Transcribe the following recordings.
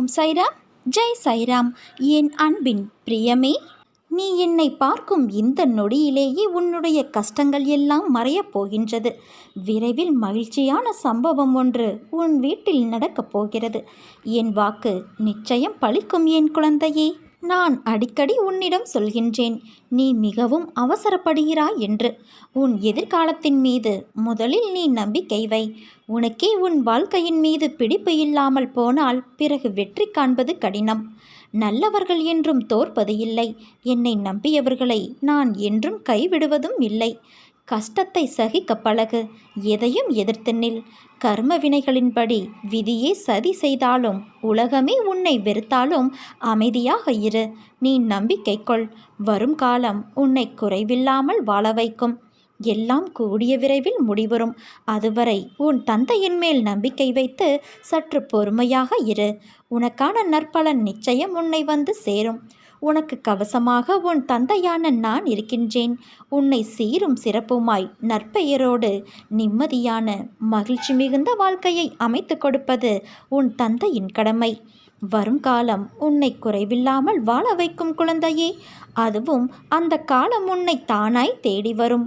ஓம் சைராம் ஜெய் சைராம். என் அன்பின் பிரியமே நீ என்னை பார்க்கும் இந்த நொடியிலேயே உன்னுடைய கஷ்டங்கள் எல்லாம் மறையப் போகின்றது. விரைவில் மகிழ்ச்சியான சம்பவம் ஒன்று உன் வீட்டில் நடக்கப் போகிறது. என் வாக்கு நிச்சயம் பழிக்கும் என் குழந்தையே? நான் அடிக்கடி உன்னிடம் சொல்கின்றேன். நீ மிகவும் அவசரப்படுகிறாய் என்று. உன் எதிர்காலத்தின் மீது முதலில் நீ நம்பிக்கை வை. உனக்கே உன் வாழ்க்கையின் மீது பிடிப்பு இல்லாமல் போனால் பிறகு வெற்றி காண்பது கடினம். நல்லவர்கள் என்றும் தோற்பது இல்லை. என்னை நம்பியவர்களை நான் என்றும் கைவிடுவதும் இல்லை. கஷ்டத்தை சகிக்க பழகு. எதையும் எதிர்த்து நில். கர்ம வினைகளின்படி விதியே சதி செய்தாலும் உலகமே உன்னை வெறுத்தாலும் அமைதியாக இரு. நீ நம்பிக்கை கொள். வரும் காலம் உன்னை குறைவில்லாமல் வாழ வைக்கும். எல்லாம் கூடிய விரைவில் முடிவரும். அதுவரை உன் தந்தையின் மேல் நம்பிக்கை வைத்து சற்று பொறுமையாக இரு. உனக்கான நற்பலன் நிச்சயம் உன்னை வந்து சேரும். உனக்கு கவசமாக உன் தந்தையான நான் இருக்கின்றேன். உன்னை சீரும் சிறப்புமாய் நற்பெயரோடு நிம்மதியான மகிழ்ச்சி மிகுந்த வாழ்க்கையை அமைத்து கொடுப்பது உன் தந்தையின் கடமை. வரும் காலம் உன்னை குறைவில்லாமல் வாழ வைக்கும் குழந்தையே அதுவும் அந்த காலம் உன்னை தானாய் தேடி வரும்.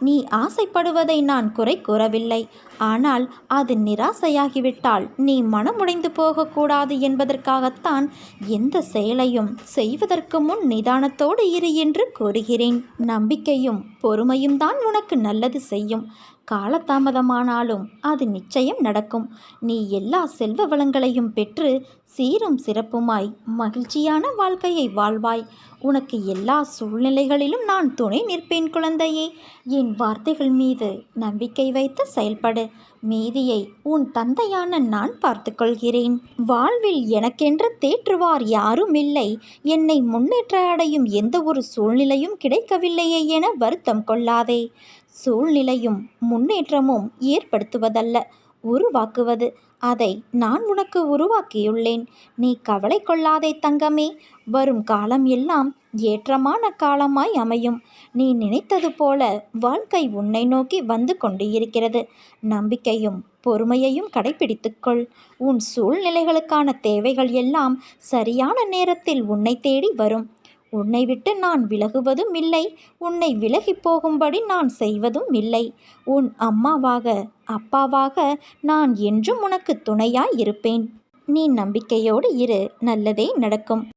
நீ ஆசைப்படுவதை நான் குறை கூறவில்லை. ஆனால் அது நிராசையாகிவிட்டால் நீ மனமுடைந்து போகக்கூடாது என்பதற்காகத்தான் எந்த செயலையும் செய்வதற்கு முன் நிதானத்தோடு இரு என்று கூறுகிறேன். நம்பிக்கையும் பொறுமையும் தான் உனக்கு நல்லது செய்யும். காலதாமதமானாலும் அது நிச்சயம் நடக்கும். நீ எல்லா செல்வ வளங்களையும் பெற்று சீரும் சிறப்புமாய் மகிழ்ச்சியான வாழ்க்கையை வாழ்வாய். உனக்கு எல்லா சூழ்நிலைகளிலும் நான் துணை நிற்பேன் குழந்தையே. என் வார்த்தைகள் மீது நம்பிக்கை வைத்து செயல்படு. மீதியை உன் தந்தையான நான் பார்த்துக்கொள்கிறேன். வாழ்வில் எனக்கென்று தேற்றுவார் யாரும் இல்லை. என்னை முன்னேற்ற அடையும் எந்த ஒரு சூழ்நிலையும் கிடைக்கவில்லையே என வருத்தம் கொள்ளாதே. சூழ்நிலையும் முன்னேற்றமும் ஏற்படுத்துவதல்ல. உருவாக்குவது. அதை நான் உனக்கு உருவாக்கியுள்ளேன். நீ கவலை கொள்ளாதே தங்கமே. வரும் காலம் எல்லாம் ஏற்றமான காலமாய் அமையும். நீ நினைத்தது போல வாழ்க்கை உன்னை நோக்கி வந்து கொண்டு இருக்கிறது நம்பிக்கையும் பொறுமையையும் கடைபிடித்துக்கொள் உன் சூழ்நிலைகளுக்கான தேவைகள் எல்லாம் சரியான நேரத்தில் உன்னை தேடி வரும். உன்னை விட்டு நான் விலகுவதும் இல்லை. உன்னை விலகி போகும்படி நான் செய்வதும் இல்லை. உன் அம்மாவாக அப்பாவாக நான் என்றும் உனக்கு துணையாய் இருப்பேன். நீ நம்பிக்கையோடு இரு. நல்லதே நடக்கும்.